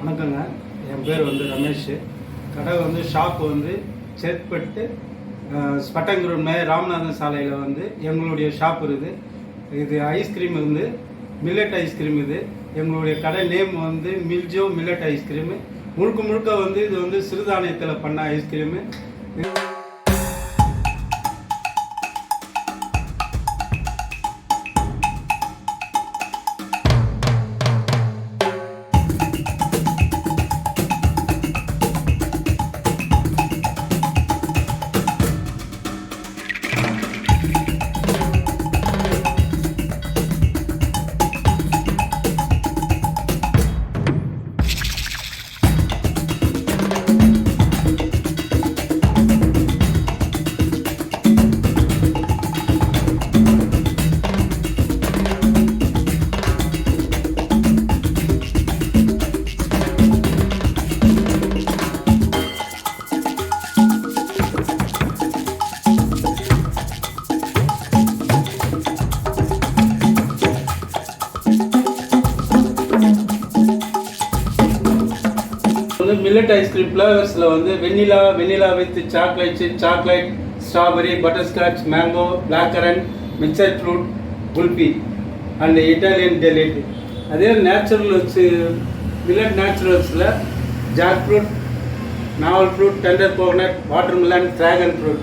வணக்கங்க. என் பேர் வந்து ரமேஷ். கடை வந்து ஷாப் வந்து சேத்பட்டு ஸ்பட்டங்குரு மே ராமநாதன் சாலையில் வந்து எங்களுடைய ஷாப் இருக்குது. இது ஐஸ்கிரீம் வந்து மில்லட் ஐஸ்கிரீம் இது. எங்களுடைய கடை நேம் வந்து மில்ஜோ மில்லட் ஐஸ்கிரீமு முழுக்க முழுக்க வந்து இது வந்து சிறுதானியத்தில் பண்ண ஐஸ்கிரீமு மில்லட் ஐஸ்கிரீம் ஃப்ளேவர்ஸில் வந்து vanilla vanilla with chocolate chocolate strawberry butterscotch mango black currant mixer fruit kulfi and Italian delight அதே நேச்சுரல்ஸ் மில்லட் நேச்சுரல்ஸில் ஜாக் ஃப்ரூட் நாவல் fruit tender coconut water melon dragon fruit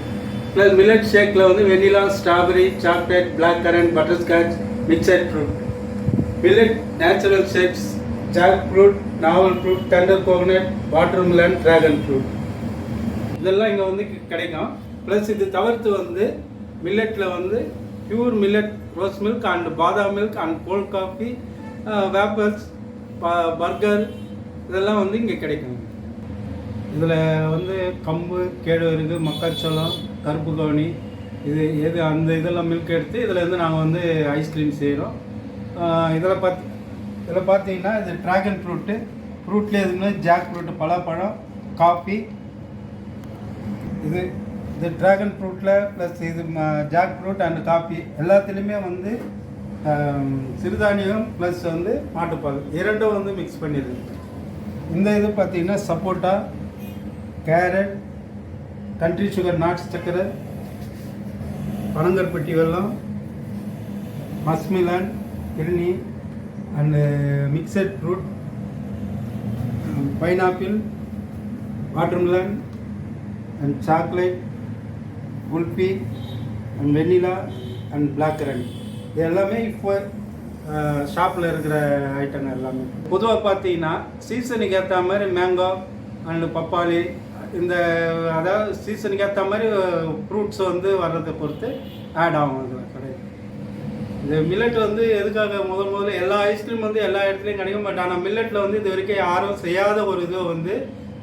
plus millet ஷேக்கில் வந்து vanilla strawberry chocolate black currant butterscotch mixer fruit millet natural shakes jack fruit நாவல் fruit tender coconut water melon dragon fruit இதெல்லாம் இங்கே வந்து கிடைக்கும். Plus இது தவிர்த்து வந்து மில்லட்டில் வந்து pure millet rose milk and பாதாம் milk and cold coffee wafers burger இதெல்லாம் வந்து இங்கே கிடைக்கும். இதில் வந்து கம்பு கேழ்வரகு மக்காச்சோளம் கருப்பு கவுனி இது எது அந்த இதெல்லாம் மில்க் எடுத்து இதில் இருந்து நாங்கள் வந்து ஐஸ்கிரீம் செய்கிறோம் இதில் பார்த்து இதில் பார்த்தீங்கன்னா இது ட்ராகன் ஃப்ரூட்டு ஃப்ரூட்லேயே எதுவுமே ஜாக் ஃப்ரூட்டு பலாப்பழம் காஃபி இது இது ட்ராகன் ஃப்ரூட்டில் ப்ளஸ் இது ஜாக் ஃப்ரூட் அண்ட் காஃபி எல்லாத்துலேயுமே வந்து சிறுதானியம் ப்ளஸ் வந்து மாட்டுப்பால். இரண்டும் வந்து மிக்ஸ் பண்ணிடுது. இந்த இது பார்த்தீங்கன்னா சப்போட்டா கேரட் கண்ட்ரி சுகர் நாட்ஸ் சக்கரை பனங்கற்பட்டி வெல்லம் muskmelon கிருணி and mixed fruit pineapple watermelon and chocolate kulfi and vanilla and black currant இது எல்லாமே இப்போ ஷாப்பில் இருக்கிற ஐட்டம் எல்லாமே. பொதுவாக பார்த்தீங்கன்னா சீசனுக்கு ஏற்ற மாதிரி மேங்கோ அண்டு பப்பாளி இந்த அதாவது சீசனுக்கு ஏற்ற மாதிரி ஃப்ரூட்ஸ் வந்து வர்றதை பொறுத்து ஆட் ஆகும் அதில் கடையில். இந்த மில்லட் வந்து எதுக்காக முதல் முதல்ல எல்லா ஐஸ்கிரீம் வந்து எல்லா இடத்துலையும் கிடைக்கும் பட் ஆனால் மில்லட்டில் வந்து இது வரைக்கும் யாரும் செய்யாத ஒரு இதை வந்து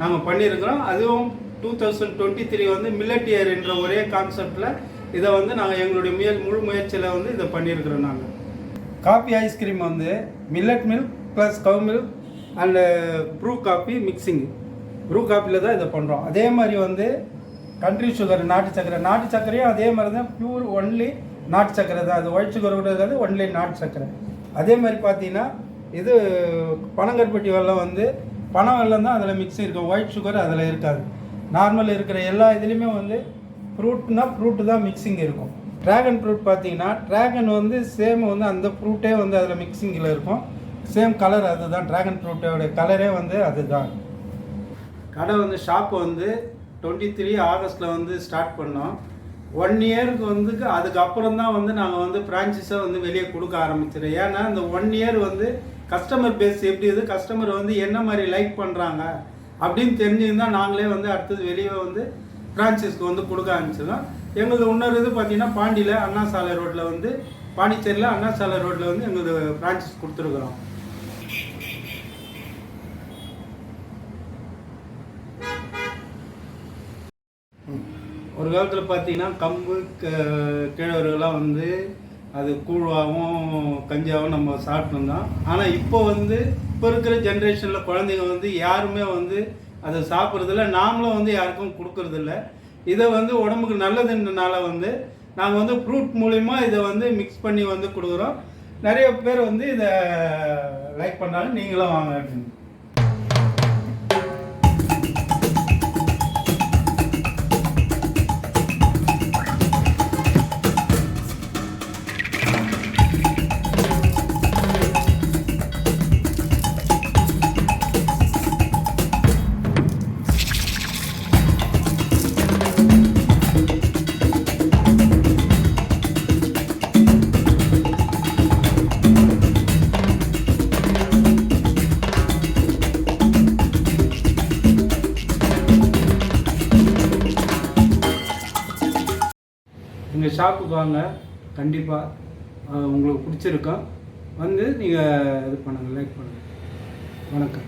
நாங்கள் பண்ணியிருக்கிறோம். அதுவும் டூ தௌசண்ட் டுவெண்ட்டி த்ரீ வந்து மில்லட் இயர் என்ற ஒரே கான்செப்டில் இதை வந்து நாங்கள் எங்களுடைய முய முழு முயற்சியில் வந்து இதை பண்ணியிருக்கிறோம் நாங்கள் காஃபி ஐஸ்கிரீம் வந்து millet milk plus cow milk and Bru coffee mixing Bru காஃபியில் தான் இதை பண்ணுறோம் அதே மாதிரி வந்து கண்ட்ரி சுகர் நாட்டு சக்கரை. நாட்டு சக்கரையும் அதே மாதிரி தான் ப்யூர் ஒன்லி நாட்டு சக்கரை தான். அது ஒயிட் சுகர் ஒன்லி நாட்டு சக்கரை. அதே மாதிரி பார்த்தீங்கன்னா இது பனங்கற்பட்டி வெள்ளம் வந்து பனை வெல்லம் தான் அதில் மிக்ஸ் இருக்கும். ஒயிட் சுகர் அதில் இருக்காது. நார்மல் இருக்கிற எல்லா இதுலேயுமே வந்து ஃப்ரூட்னா ஃப்ரூட்டு தான் மிக்சிங் இருக்கும். ட்ராகன் ஃப்ரூட் பார்த்தீங்கன்னா ட்ராகன் வந்து சேம் வந்து அந்த ஃப்ரூட்டே வந்து அதில் மிக்சிங்கில் இருக்கும். சேம் கலர் அதுதான். ட்ராகன் ஃப்ரூட்டோட கலரே வந்து அதுதான். கடை வந்து ஷாப் வந்து டுவெண்ட்டி த்ரீ ஆகஸ்ட்டில் வந்து ஸ்டார்ட் பண்ணோம். ஒன் இயருக்கு வந்து அதுக்கப்புறம் தான் வந்து நாங்கள் வந்து ஃப்ரான்ச்சைஸை வந்து வெளியே கொடுக்க ஆரம்பிச்சிடும் ஏன்னா இந்த ஒன் இயர் வந்து கஸ்டமர் பேஸ் எப்படி இது கஸ்டமர் வந்து என்ன மாதிரி லைக் பண்ணுறாங்க அப்படின்னு தெரிஞ்சிருந்தால் நாங்களே வந்து அடுத்தது வெளியே வந்து ஃப்ரான்ச்சைஸ்க்கு வந்து கொடுக்க ஆரம்பிச்சிடும் எங்களுக்கு இன்னொரு இது பார்த்தீங்கன்னா பாண்டியில் அண்ணா சாலை ரோட்டில் வந்து பாண்டிச்சேரியில் அண்ணா சாலை ரோட்டில் வந்து எங்களுக்கு ஃப்ரான்ச்சைஸ் கொடுத்துருக்குறோம். காலத்தில் பார்த்தீங்கன்னா கம்பு க- வந்து அது கூழ்வாகவும் கஞ்சியாகவும் நம்ம சாப்பிட்டு ஆனால் இப்போ வந்து இப்போ இருக்கிற ஜென்ரேஷனில் குழந்தைங்க வந்து யாருமே வந்து அதை சாப்பிட்றதில்ல. நாமளும் வந்து யாருக்கும் கொடுக்கறதில்ல. இதை வந்து உடம்புக்கு நல்லதுன்றனால வந்து நாங்கள் வந்து ஃப்ரூட் மூலிமா இதை வந்து மிக்ஸ் பண்ணி வந்து கொடுக்குறோம். நிறைய பேர் வந்து இதை லைக் பண்ணாலும் நீங்களும் வாங்க எங்கள் ஷாப்புக்கு வாங்க கண்டிப்பாக உங்களுக்கு பிடிச்சிருக்கும் வந்து நீங்கள் இது பண்ணுங்கள் லைக் பண்ணுங்கள் வணக்கம்.